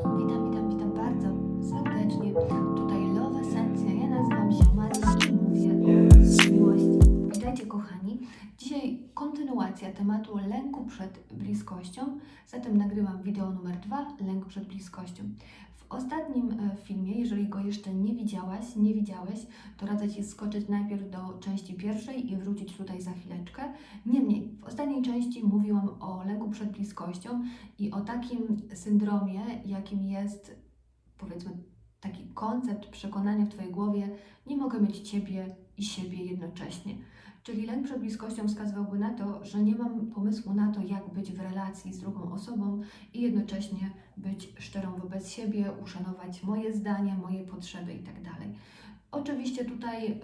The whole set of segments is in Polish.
Witam, witam, witam bardzo serdecznie. Tutaj Love Esencja. Ja nazywam się Maria i mówię z miłości. Witajcie kochani. Dzisiaj kontynuacja tematu lęku przed bliskością. Zatem nagrywam wideo numer dwa, lęk przed bliskością. W ostatnim e, filmie, jeżeli go jeszcze nie widziałaś, nie widziałeś, to radzę Ci skoczyć najpierw do części pierwszej i wrócić tutaj za chwileczkę. Niemniej, w ostatniej części mówiłam o lęku przed bliskością i o takim syndromie, jakim jest, powiedzmy, taki koncept, przekonanie w Twojej głowie, nie mogę mieć Ciebie i siebie jednocześnie. Czyli lęk przed bliskością wskazywałby na to, że nie mam pomysłu na to, jak być w relacji z drugą osobą i jednocześnie być szczerą wobec siebie, uszanować moje zdanie, moje potrzeby itd. Oczywiście tutaj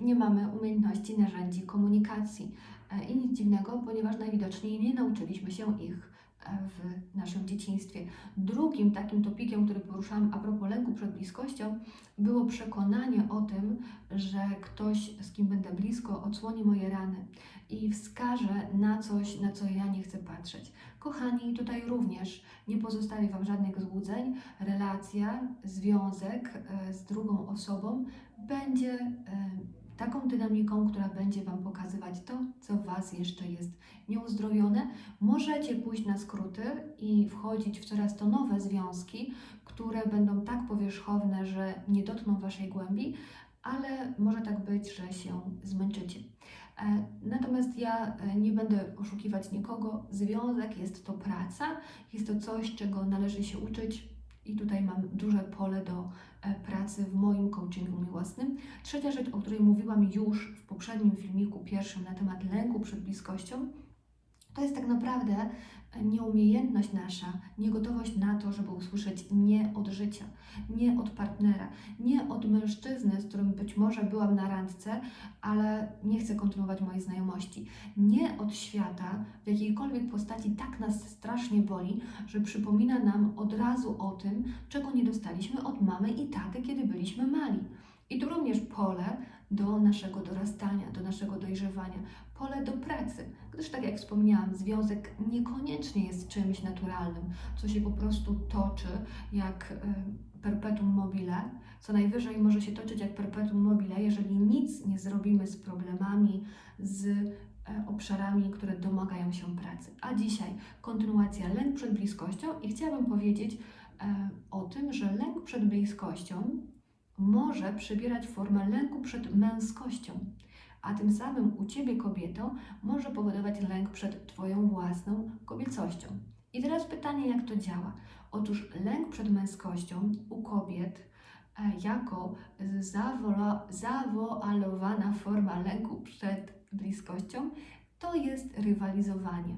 nie mamy umiejętności, narzędzi komunikacji e, i nic dziwnego, ponieważ najwidoczniej nie nauczyliśmy się ich w naszym dzieciństwie. Drugim takim topikiem, który poruszałam a propos lęku przed bliskością, było przekonanie o tym, że ktoś, z kim będę blisko, odsłoni moje rany i wskaże na coś, na co ja nie chcę patrzeć. Kochani, tutaj również nie pozostawię Wam żadnych złudzeń. Relacja, związek e, z drugą osobą będzie e, taką dynamiką, która będzie Wam pokazywać to, co Was jeszcze jest nieuzdrowione. Możecie pójść na skróty i wchodzić w coraz to nowe związki, które będą tak powierzchowne, że nie dotkną Waszej głębi, ale może tak być, że się zmęczycie. E, Natomiast ja e, nie będę oszukiwać nikogo. Związek jest to praca, jest to coś, czego należy się uczyć, i tutaj mam duże pole do e, pracy w moim coachingu miłosnym. Trzecia rzecz, o której mówiłam już w poprzednim filmiku, pierwszym na temat lęku przed bliskością, to jest tak naprawdę nieumiejętność nasza, niegotowość na to, żeby usłyszeć nie od życia, nie od partnera, nie od mężczyzny, z którym być może byłam na randce, ale nie chcę kontynuować mojej znajomości. Nie od świata w jakiejkolwiek postaci tak nas strasznie boli, że przypomina nam od razu o tym, czego nie dostaliśmy od mamy i taty, kiedy byliśmy mali. I tu również pole do naszego dorastania, do naszego dojrzewania, pole do pracy. Gdyż, tak jak wspomniałam, związek niekoniecznie jest czymś naturalnym, co się po prostu toczy jak y, perpetuum mobile. Co najwyżej może się toczyć jak perpetuum mobile, jeżeli nic nie zrobimy z problemami, z e, obszarami, które domagają się pracy. A dzisiaj kontynuacja lęk przed bliskością i chciałabym powiedzieć e, o tym, że lęk przed bliskością może przybierać formę lęku przed męskością, a tym samym u Ciebie, kobieto, może powodować lęk przed Twoją własną kobiecością. I teraz pytanie, jak to działa? Otóż lęk przed męskością u kobiet e, jako zawoalowana forma lęku przed bliskością to jest rywalizowanie.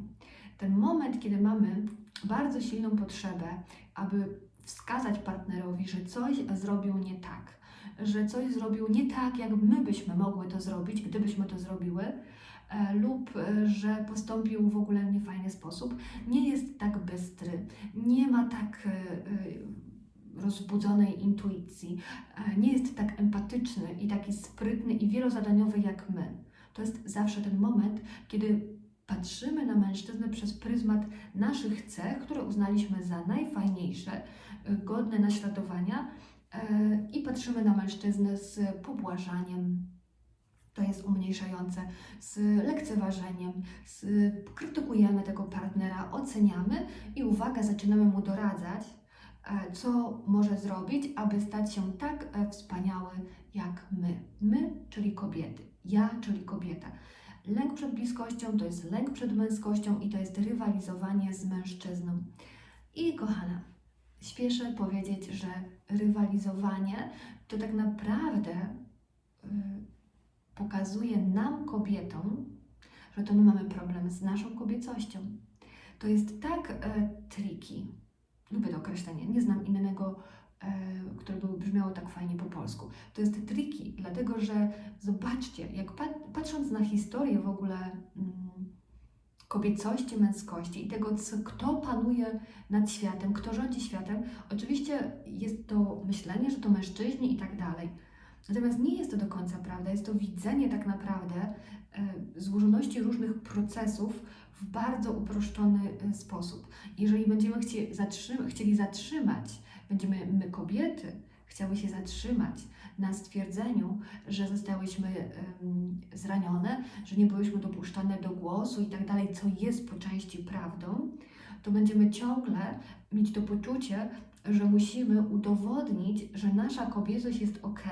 Ten moment, kiedy mamy bardzo silną potrzebę, aby wskazać partnerowi, że coś zrobił nie tak, że coś zrobił nie tak, jak my byśmy mogły to zrobić, gdybyśmy to zrobiły, e, lub e, że postąpił w ogóle niefajny sposób, nie jest tak bystry, nie ma tak e, rozbudzonej intuicji, nie jest tak empatyczny i taki sprytny i wielozadaniowy jak my. To jest zawsze ten moment, kiedy patrzymy na mężczyznę przez pryzmat naszych cech, które uznaliśmy za najfajniejsze, y, godne naśladowania y, i patrzymy na mężczyznę z pobłażaniem. To jest umniejszające, z lekceważeniem, z, krytykujemy tego partnera, oceniamy i uwaga, zaczynamy mu doradzać, e, co może zrobić, aby stać się tak e, wspaniały jak my. My, czyli kobiety. Ja, czyli kobieta. Lęk przed bliskością to jest lęk przed męskością i to jest rywalizowanie z mężczyzną. I kochana, śpieszę powiedzieć, że rywalizowanie to tak naprawdę y, pokazuje nam, kobietom, że to my mamy problem z naszą kobiecością. To jest tak e, triki. Lubię to określenie, nie znam innego, które by brzmiało tak fajnie po polsku. To jest triki, dlatego że zobaczcie, jak pat, patrząc na historię w ogóle mm, kobiecości, męskości i tego, co, kto panuje nad światem, kto rządzi światem, oczywiście jest to myślenie, że to mężczyźni i tak dalej. Natomiast nie jest to do końca prawda, jest to widzenie tak naprawdę e, złożoności różnych procesów w bardzo uproszczony e, sposób. Jeżeli będziemy chcie, zatrzyma, chcieli zatrzymać, będziemy my kobiety chciały się zatrzymać na stwierdzeniu, że zostałyśmy zranione, że nie byłyśmy dopuszczane do głosu i tak dalej, co jest po części prawdą, to będziemy ciągle mieć to poczucie, że musimy udowodnić, że nasza kobiecość jest ok,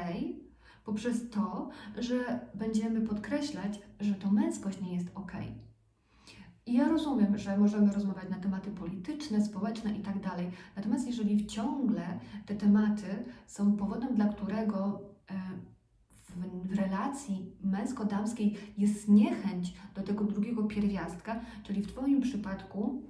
poprzez to, że będziemy podkreślać, że to męskość nie jest ok. I ja rozumiem, że możemy rozmawiać na tematy polityczne, społeczne i tak dalej. Natomiast jeżeli ciągle te tematy są powodem, dla którego e, w, relacji męsko-damskiej jest niechęć do tego drugiego pierwiastka, czyli w Twoim przypadku,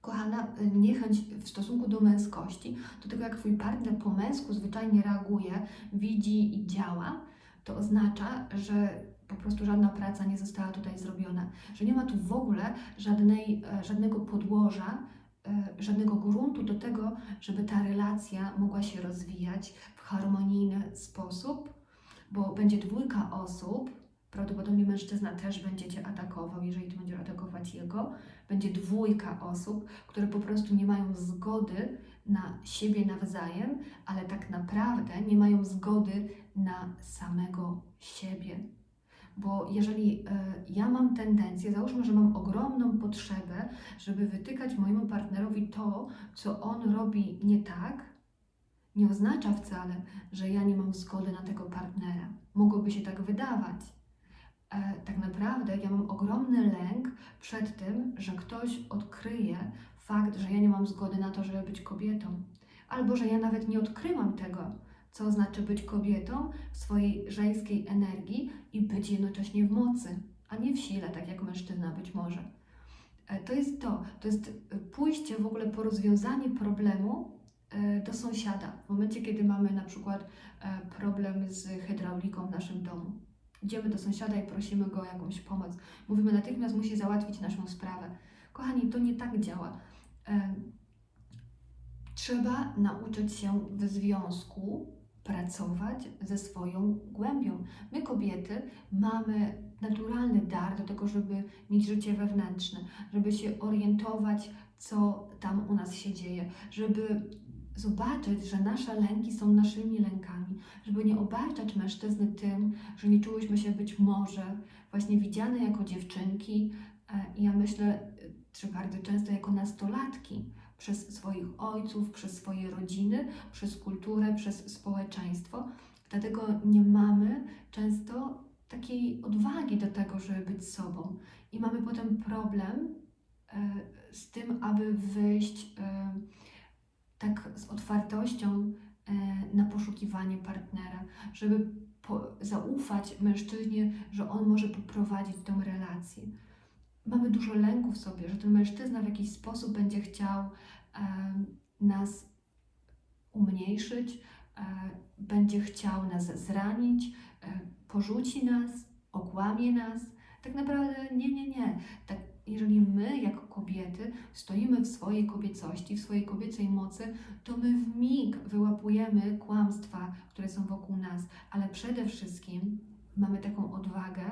kochana, e, niechęć w stosunku do męskości, do tego jak Twój partner po męsku zwyczajnie reaguje, widzi i działa, to oznacza, że po prostu żadna praca nie została tutaj zrobiona, że nie ma tu w ogóle żadnej, e, żadnego podłoża, e, żadnego gruntu do tego, żeby ta relacja mogła się rozwijać w harmonijny sposób, bo będzie dwójka osób, prawdopodobnie mężczyzna też będzie Cię atakował, jeżeli Ty będziesz atakować jego, będzie dwójka osób, które po prostu nie mają zgody na siebie nawzajem, ale tak naprawdę nie mają zgody na samego siebie. Bo jeżeli e, ja mam tendencję, załóżmy, że mam ogromną potrzebę, żeby wytykać mojemu partnerowi to, co on robi nie tak, nie oznacza wcale, że ja nie mam zgody na tego partnera. Mogłoby się tak wydawać. E, tak naprawdę ja mam ogromny lęk przed tym, że ktoś odkryje fakt, że ja nie mam zgody na to, żeby być kobietą. Albo że ja nawet nie odkrywam tego, co znaczy być kobietą w swojej żeńskiej energii i być jednocześnie w mocy, a nie w sile, tak jak mężczyzna być może. E, To jest to, to jest e, pójście w ogóle po rozwiązanie problemu e, do sąsiada. W momencie, kiedy mamy na przykład problem z hydrauliką w naszym domu. Idziemy do sąsiada i prosimy go o jakąś pomoc. Mówimy, natychmiast musi załatwić naszą sprawę. Kochani, to nie tak działa. Trzeba nauczyć się w związku pracować ze swoją głębią. My, kobiety, mamy naturalny dar do tego, żeby mieć życie wewnętrzne, żeby się orientować, co tam u nas się dzieje, żeby zobaczyć, że nasze lęki są naszymi lękami, żeby nie obarczać mężczyzny tym, że nie czułyśmy się być może właśnie widziane jako dziewczynki. E, ja myślę, e, że bardzo często jako nastolatki, przez swoich ojców, przez swoje rodziny, przez kulturę, przez społeczeństwo. Dlatego nie mamy często takiej odwagi do tego, żeby być sobą. I mamy potem problem e, z tym, aby wyjść e, tak z otwartością e, na poszukiwanie partnera, żeby zaufać mężczyźnie, że on może poprowadzić tą relację mamy dużo lęku w sobie, że ten mężczyzna w jakiś sposób będzie chciał nas umniejszyć, e, będzie chciał nas zranić, e, porzuci nas, okłamie nas. Tak naprawdę nie, nie, nie. Tak, jeżeli my, jako kobiety, stoimy w swojej kobiecości, w swojej kobiecej mocy, to my w mig wyłapujemy kłamstwa, które są wokół nas, ale przede wszystkim mamy taką odwagę,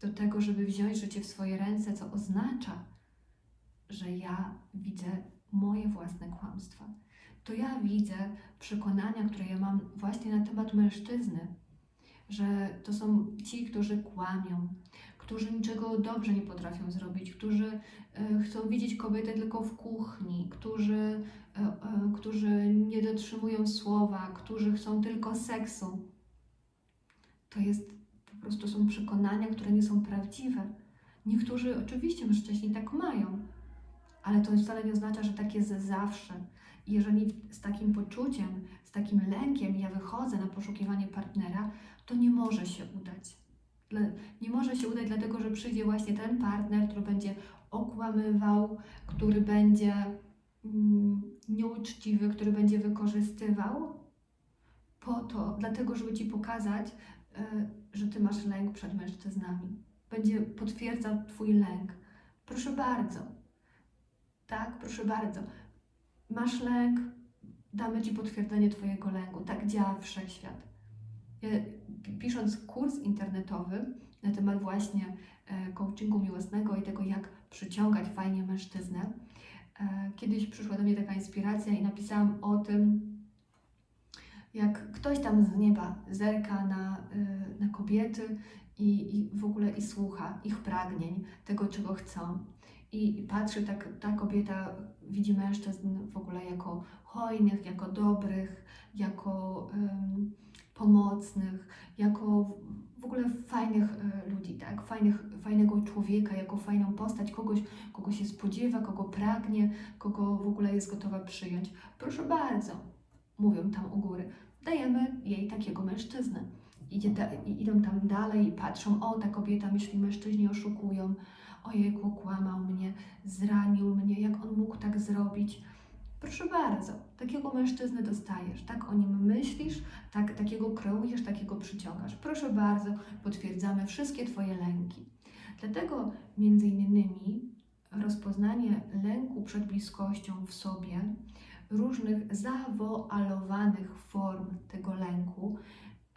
do tego, żeby wziąć życie w swoje ręce, co oznacza, że ja widzę moje własne kłamstwa. To ja widzę przekonania, które ja mam właśnie na temat mężczyzny, że to są ci, którzy kłamią, którzy niczego dobrze nie potrafią zrobić, którzy e, chcą widzieć kobietę tylko w kuchni, którzy, e, e, którzy nie dotrzymują słowa, którzy chcą tylko seksu. To jest prostu są przekonania, które nie są prawdziwe. Niektórzy oczywiście mężczyźni tak mają, ale to wcale nie oznacza, że tak jest zawsze. I jeżeli z takim poczuciem, z takim lękiem ja wychodzę na poszukiwanie partnera, to nie może się udać. Nie może się udać, dlatego że przyjdzie właśnie ten partner, który będzie okłamywał, który będzie mm, nieuczciwy, który będzie wykorzystywał po to, dlatego żeby ci pokazać, y, że ty masz lęk przed mężczyznami. Będzie potwierdzał twój lęk. Proszę bardzo. Tak, proszę bardzo. Masz lęk, damy ci potwierdzenie twojego lęku. Tak działa wszechświat. Ja, pi- pisząc kurs internetowy na temat właśnie e, coachingu miłosnego i tego, jak przyciągać fajnie mężczyznę, e, kiedyś przyszła do mnie taka inspiracja i napisałam o tym, jak ktoś tam z nieba zerka na, y, na kobiety i, i w ogóle i słucha ich pragnień, tego czego chcą. I, i patrzy, tak, ta kobieta widzi mężczyzn w ogóle jako hojnych, jako dobrych, jako ym, pomocnych, jako w ogóle fajnych y, ludzi, tak? Fajnych, fajnego człowieka, jako fajną postać, kogoś, kogo się spodziewa, kogo pragnie, kogo w ogóle jest gotowa przyjąć. Proszę bardzo, mówią tam u góry dajemy jej takiego mężczyznę. Idzie idą tam dalej i patrzą, o ta kobieta myśli, mężczyźni oszukują, ojejku, kłamał mnie, zranił mnie, jak on mógł tak zrobić. Proszę bardzo, takiego mężczyznę dostajesz, tak o nim myślisz, tak, takiego kreujesz, takiego przyciągasz. Proszę bardzo, potwierdzamy wszystkie Twoje lęki. Dlatego między innymi rozpoznanie lęku przed bliskością w sobie, różnych zawoalowanych form tego lęku,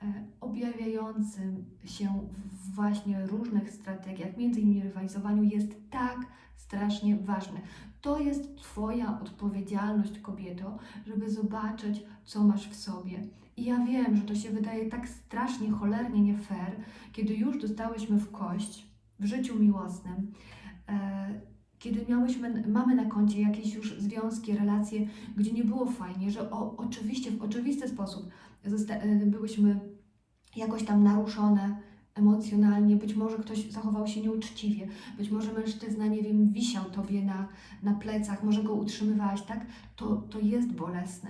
e, objawiającym się w właśnie różnych strategiach, między innymi rywalizowaniu, jest tak strasznie ważne. To jest Twoja odpowiedzialność, kobieto, żeby zobaczyć, co masz w sobie. I ja wiem, że to się wydaje tak strasznie, cholernie nie fair, kiedy już dostałyśmy w kość w życiu miłosnym, e, kiedy miałyśmy, mamy na koncie jakieś już związki, relacje, gdzie nie było fajnie, że o, oczywiście w oczywisty sposób e, byłyśmy jakoś tam naruszone emocjonalnie, być może ktoś zachował się nieuczciwie, być może mężczyzna, nie wiem, wisiał tobie na, na plecach, może go utrzymywałaś, tak? To, to jest bolesne.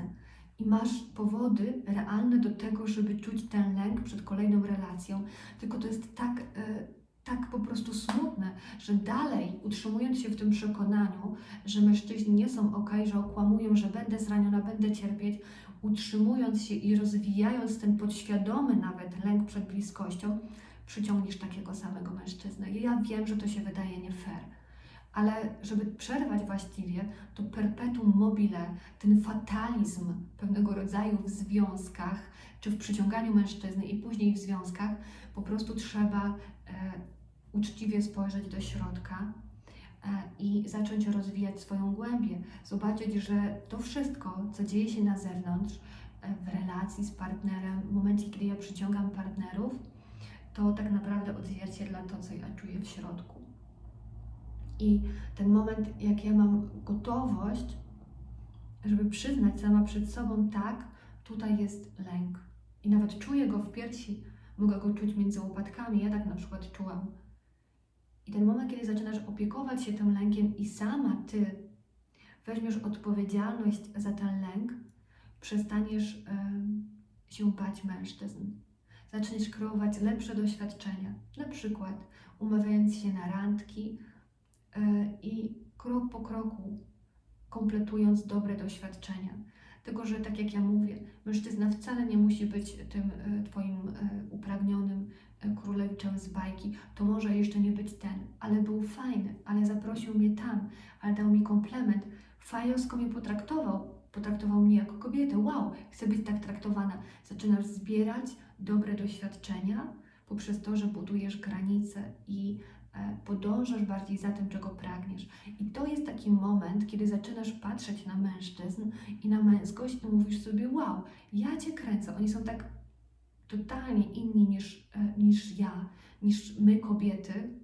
I masz powody realne do tego, żeby czuć ten lęk przed kolejną relacją, tylko to jest tak, e, tak po prostu smutne, że dalej utrzymując się w tym przekonaniu, że mężczyźni nie są ok, że okłamują, że będę zraniona, będę cierpieć, utrzymując się i rozwijając ten podświadomy nawet lęk przed bliskością, przyciągniesz takiego samego mężczyznę. I ja wiem, że to się wydaje nie fair, ale żeby przerwać właściwie to perpetuum mobile, ten fatalizm pewnego rodzaju w związkach, czy w przyciąganiu mężczyzny i później w związkach, po prostu trzeba e, uczciwie spojrzeć do środka i zacząć rozwijać swoją głębię. Zobaczyć, że to wszystko, co dzieje się na zewnątrz, e, w relacji z partnerem, w momencie, kiedy ja przyciągam partnerów, to tak naprawdę odzwierciedla to, co ja czuję w środku. I ten moment, jak ja mam gotowość, żeby przyznać sama przed sobą, tak, tutaj jest lęk. I nawet czuję go w piersi, mogę go czuć między łopatkami. Ja tak na przykład czułam. I ten moment, kiedy zaczynasz opiekować się tym lękiem i sama ty weźmiesz odpowiedzialność za ten lęk, przestaniesz em, się bać mężczyzn. Zaczniesz kreować lepsze doświadczenia. Na przykład umawiając się na randki e, i krok po kroku kompletując dobre doświadczenia. Tylko, że tak jak ja mówię, mężczyzna wcale nie musi być tym e, Twoim e, upragnionym królewiczem z bajki. To może jeszcze nie być ten, ale był fajny, ale zaprosił mnie tam, ale dał mi komplement. Fajowsko mnie potraktował, potraktował mnie jako kobietę. Wow, chcę być tak traktowana. Zaczynasz zbierać dobre doświadczenia poprzez to, że budujesz granice i e, podążasz bardziej za tym, czego pragniesz. I to jest taki moment, kiedy zaczynasz patrzeć na mężczyzn i na męskość i mówisz sobie, wow, ja Cię kręcę. Oni są tak totalnie inni niż, e, niż ja, niż my kobiety.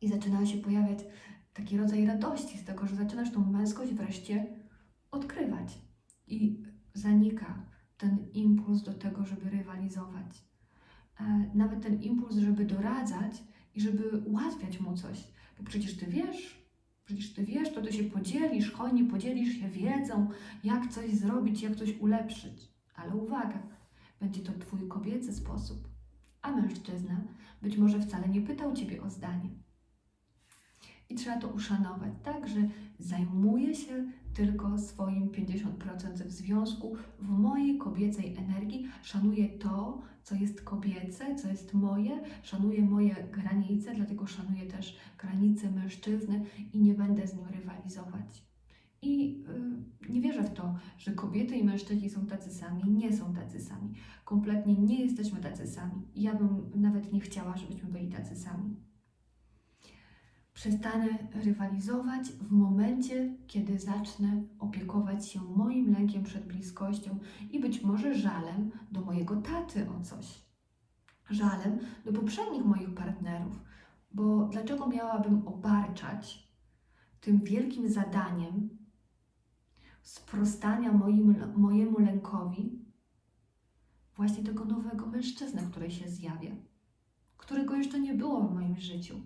I zaczyna się pojawiać taki rodzaj radości z tego, że zaczynasz tą męskość wreszcie odkrywać. I zanika ten impuls do tego, żeby rywalizować. E, Nawet ten impuls, żeby doradzać i żeby ułatwiać mu coś. Bo przecież Ty wiesz, przecież Ty wiesz, to Ty się podzielisz, hojnie podzielisz się wiedzą, jak coś zrobić, jak coś ulepszyć. Ale uwaga, będzie to Twój kobiecy sposób. A mężczyzna być może wcale nie pytał Ciebie o zdanie. I trzeba to uszanować, tak, że zajmuję się tylko swoim 50% w związku, w mojej kobiecej energii, szanuję to, co jest kobiece, co jest moje, szanuję moje granice, dlatego szanuję też granice mężczyzny i nie będę z nim rywalizować. I y, nie wierzę w to, że kobiety i mężczyźni są tacy sami. Nie są tacy sami. Kompletnie nie jesteśmy tacy sami. Ja bym nawet nie chciała, żebyśmy byli tacy sami. Przestanę rywalizować w momencie, kiedy zacznę opiekować się moim lękiem przed bliskością i być może żalem do mojego taty o coś. Żalem do poprzednich moich partnerów. Bo dlaczego miałabym obarczać tym wielkim zadaniem sprostania moim, mojemu lękowi właśnie tego nowego mężczyznę, który się zjawia, którego jeszcze nie było w moim życiu,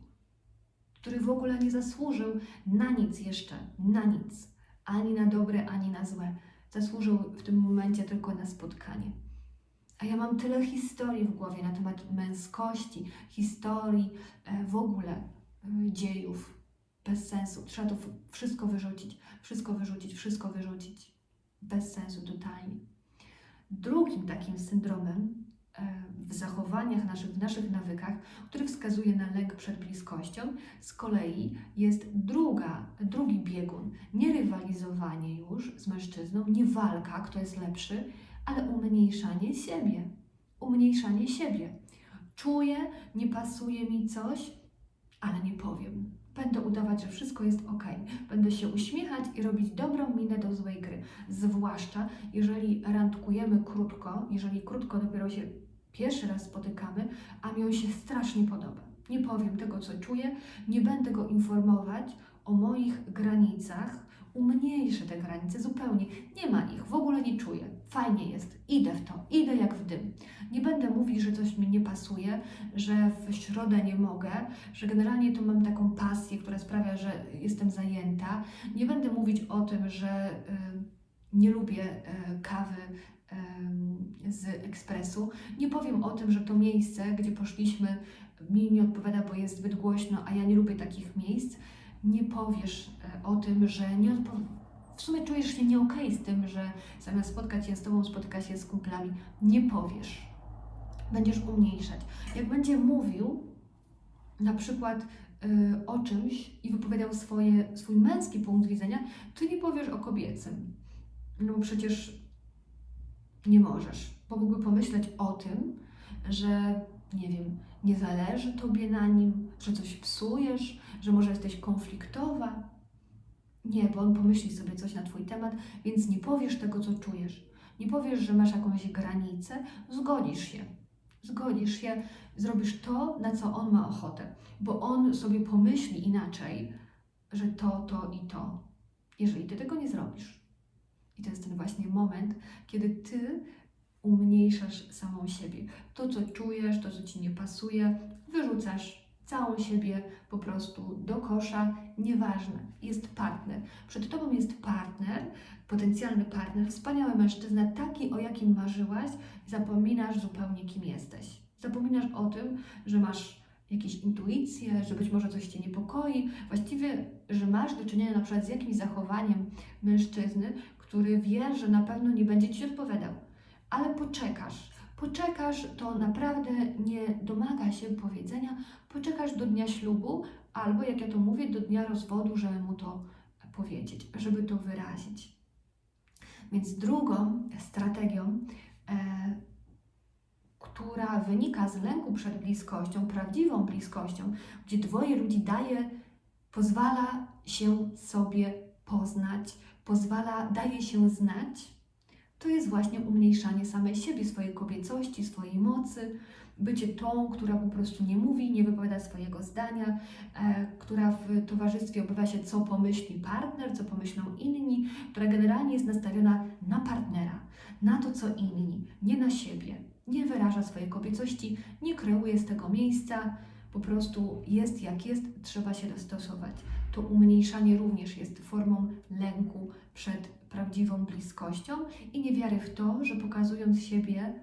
który w ogóle nie zasłużył na nic jeszcze, na nic, ani na dobre, ani na złe. Zasłużył w tym momencie tylko na spotkanie. A ja mam tyle historii w głowie na temat męskości, historii e, w ogóle e, dziejów bez sensu. Trzeba to wszystko wyrzucić, wszystko wyrzucić, wszystko wyrzucić. Bez sensu totalnie. Drugim takim syndromem e, w zachowaniach naszych, w naszych nawykach, który wskazuje na lęk przed bliskością, z kolei jest druga, drugi biegun. Nie rywalizowanie już z mężczyzną, nie walka, kto jest lepszy, ale umniejszanie siebie. Umniejszanie siebie. Czuję, nie pasuje mi coś, ale nie powiem. Będę udawać, że wszystko jest ok. Będę się uśmiechać i robić dobrą minę do złej gry. Zwłaszcza jeżeli randkujemy krótko, jeżeli krótko dopiero się pierwszy raz spotykamy, a mi on się strasznie podoba. Nie powiem tego, co czuję, nie będę go informować o moich granicach, umniejszę te granice zupełnie. Nie ma ich, w ogóle nie czuję. Fajnie jest, idę w to, idę jak w dym. Nie będę mówić, że coś mi nie pasuje, że w środę nie mogę, że generalnie to mam taką pasję, która sprawia, że jestem zajęta. Nie będę mówić o tym, że y, nie lubię y, kawy y, z ekspresu. Nie powiem o tym, że to miejsce, gdzie poszliśmy, mi nie odpowiada, bo jest zbyt głośno, a ja nie lubię takich miejsc nie powiesz o tym, że nie odpo- w sumie czujesz się nie okej z tym, że zamiast spotkać się z Tobą, spotyka się z kumplami. Nie powiesz. Będziesz umniejszać. Jak będzie mówił na przykład y, o czymś i wypowiadał swoje, swój męski punkt widzenia, Ty nie powiesz o kobiecym. No przecież nie możesz. Bo mógłby pomyśleć o tym, że nie wiem, nie zależy tobie na nim, że coś psujesz, że może jesteś konfliktowa. Nie, bo on pomyśli sobie coś na twój temat, więc nie powiesz tego, co czujesz. Nie powiesz, że masz jakąś granicę, zgodzisz się. Zgodzisz się, zrobisz to, na co on ma ochotę, bo on sobie pomyśli inaczej, że to, to i to, jeżeli ty tego nie zrobisz. I to jest ten właśnie moment, kiedy ty umniejszasz samą siebie. To, co czujesz, to, co ci nie pasuje, wyrzucasz całą siebie po prostu do kosza. Nieważne, jest partner. Przed tobą jest partner, potencjalny partner, wspaniały mężczyzna, taki, o jakim marzyłaś, zapominasz zupełnie, kim jesteś. Zapominasz o tym, że masz jakieś intuicje, że być może coś Cię niepokoi, właściwie, że masz do czynienia na przykład z jakimś zachowaniem mężczyzny, który wie, że na pewno nie będzie Ci odpowiadał ale poczekasz. Poczekasz, to naprawdę nie domaga się powiedzenia, poczekasz do dnia ślubu, albo jak ja to mówię, do dnia rozwodu, żeby mu to powiedzieć, żeby to wyrazić. Więc drugą strategią, e, która wynika z lęku przed bliskością, prawdziwą bliskością, gdzie dwoje ludzi daje, pozwala się sobie poznać, pozwala, daje się znać, to jest właśnie umniejszanie samej siebie, swojej kobiecości, swojej mocy, bycie tą, która po prostu nie mówi, nie wypowiada swojego zdania, e, która w towarzystwie obywa się, co pomyśli partner, co pomyślą inni, która generalnie jest nastawiona na partnera, na to, co inni, nie na siebie, nie wyraża swojej kobiecości, nie kreuje z tego miejsca, po prostu jest jak jest, trzeba się dostosować. To umniejszanie również jest formą lęku przed prawdziwą bliskością i niewiary w to, że pokazując siebie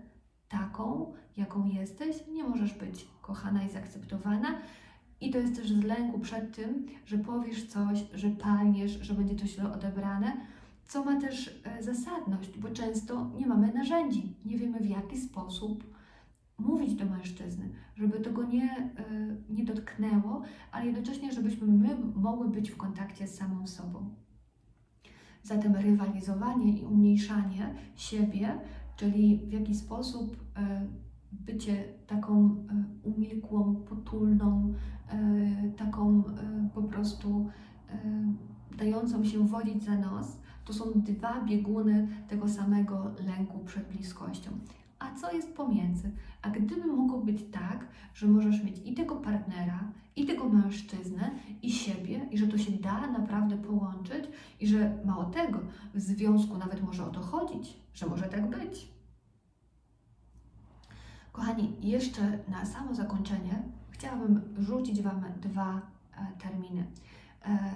taką, jaką jesteś, nie możesz być kochana i zaakceptowana. I to jest też z lęku przed tym, że powiesz coś, że palniesz, że będzie to źle odebrane, co ma też e, zasadność, bo często nie mamy narzędzi, nie wiemy w jaki sposób mówić do mężczyzny, żeby to go nie, e, nie dotknęło, ale jednocześnie, żebyśmy my mogły być w kontakcie z samą sobą. Zatem rywalizowanie i umniejszanie siebie, czyli w jaki sposób e, bycie taką e, umilkłą, potulną, e, taką po prostu dającą się wodzić za nos, to są dwa bieguny tego samego lęku przed bliskością. A co jest pomiędzy? A gdyby mogło być tak, że możesz mieć i tego partnera, i tego mężczyznę, i siebie, i że to się da naprawdę połączyć, i że w związku nawet może o to chodzić, że może tak być. Kochani, jeszcze na samo zakończenie chciałabym rzucić Wam dwa e, terminy. E,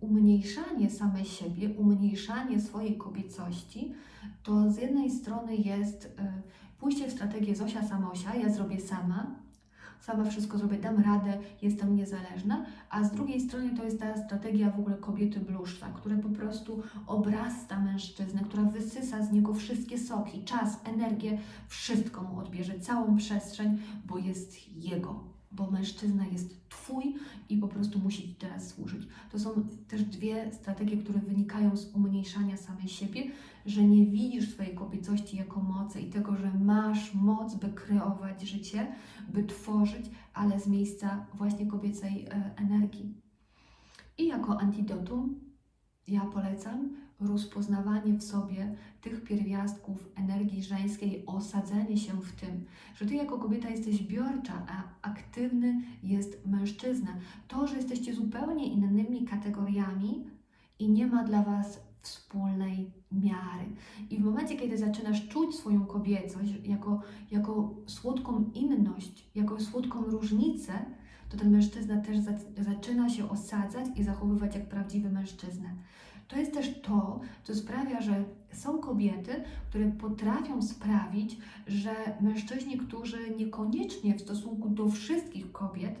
umniejszanie samej siebie, umniejszanie swojej kobiecości, to z jednej strony jest e, pójście w strategię Zosia Samosia, ja zrobię sama, sama wszystko zrobię, dam radę, jestem niezależna, a z drugiej strony to jest ta strategia w ogóle kobiety bluszcza, która po prostu obrasta mężczyznę, która wysysa z niego wszystkie soki, czas, energię, wszystko mu odbierze, całą przestrzeń, bo jest jego, bo mężczyzna jest Twój i po prostu musi Ci teraz służyć. To są też dwie strategie, które wynikają z umniejszania samej siebie, że nie widzisz swojej kobiecości jako mocy i tego, że masz moc, by kreować życie, by tworzyć, ale z miejsca właśnie kobiecej e, energii. I jako antidotum ja polecam rozpoznawanie w sobie tych pierwiastków energii żeńskiej, osadzenie się w tym, że ty jako kobieta jesteś biorcza, a aktywny jest mężczyzna. To, że jesteście zupełnie innymi kategoriami i nie ma dla was wspólnej miary. I w momencie, kiedy zaczynasz czuć swoją kobiecość jako, jako słodką inność, jako słodką różnicę, to ten mężczyzna też za, zaczyna się osadzać i zachowywać jak prawdziwy mężczyzna. To jest też to, co sprawia, że są kobiety, które potrafią sprawić, że mężczyźni, którzy niekoniecznie w stosunku do wszystkich kobiet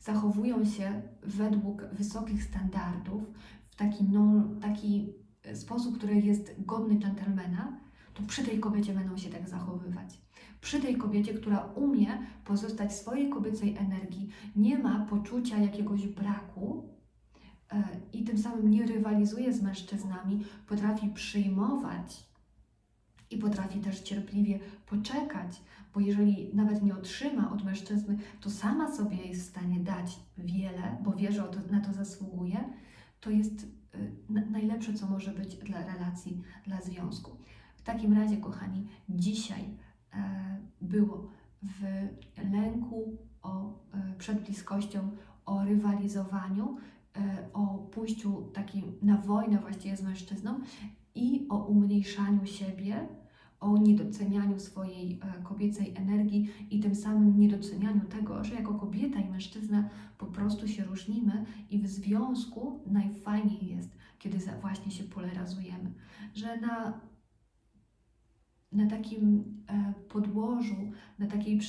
zachowują się według wysokich standardów, w taki, no, taki sposób, który jest godny dżentelmena, to przy tej kobiecie będą się tak zachowywać. Przy tej kobiecie, która umie pozostać swojej kobiecej energii, nie ma poczucia jakiegoś braku i tym samym nie rywalizuje z mężczyznami, potrafi przyjmować i potrafi też cierpliwie poczekać, bo jeżeli nawet nie otrzyma od mężczyzny, to sama sobie jest w stanie dać wiele, bo wie, że na to zasługuje, to jest na- najlepsze, co może być dla relacji, dla związku. W takim razie, kochani, dzisiaj e, było w lęku o, e, przed bliskością, o rywalizowaniu, e, o pójściu takim na wojnę właściwie z mężczyzną i o umniejszaniu siebie, o niedocenianiu swojej e, kobiecej energii i tym samym niedocenianiu tego, że jako kobieta i mężczyzna po prostu się różnimy i w związku najfajniej jest, kiedy właśnie się polaryzujemy, że na na takim e, podłożu, na takiej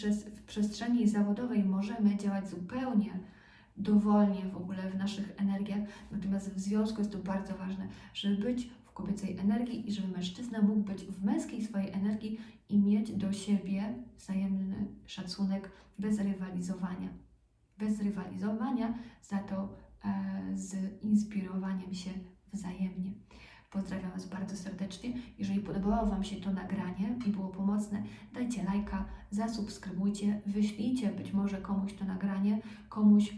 przestrzeni zawodowej możemy działać zupełnie dowolnie w ogóle w naszych energiach, natomiast w związku jest to bardzo ważne, żeby być w kobiecej energii i żeby mężczyzna mógł być w męskiej swojej energii i mieć do siebie wzajemny szacunek bez rywalizowania. Bez rywalizowania, za to e, z inspirowaniem się wzajemnie. Pozdrawiam Was bardzo serdecznie. Jeżeli podobało Wam się to nagranie i było pomocne, dajcie lajka, zasubskrybujcie, wyślijcie być może komuś to nagranie, komuś,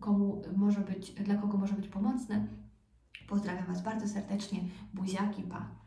komu może być, dla kogo może być pomocne. Pozdrawiam Was bardzo serdecznie. Buziaki, pa!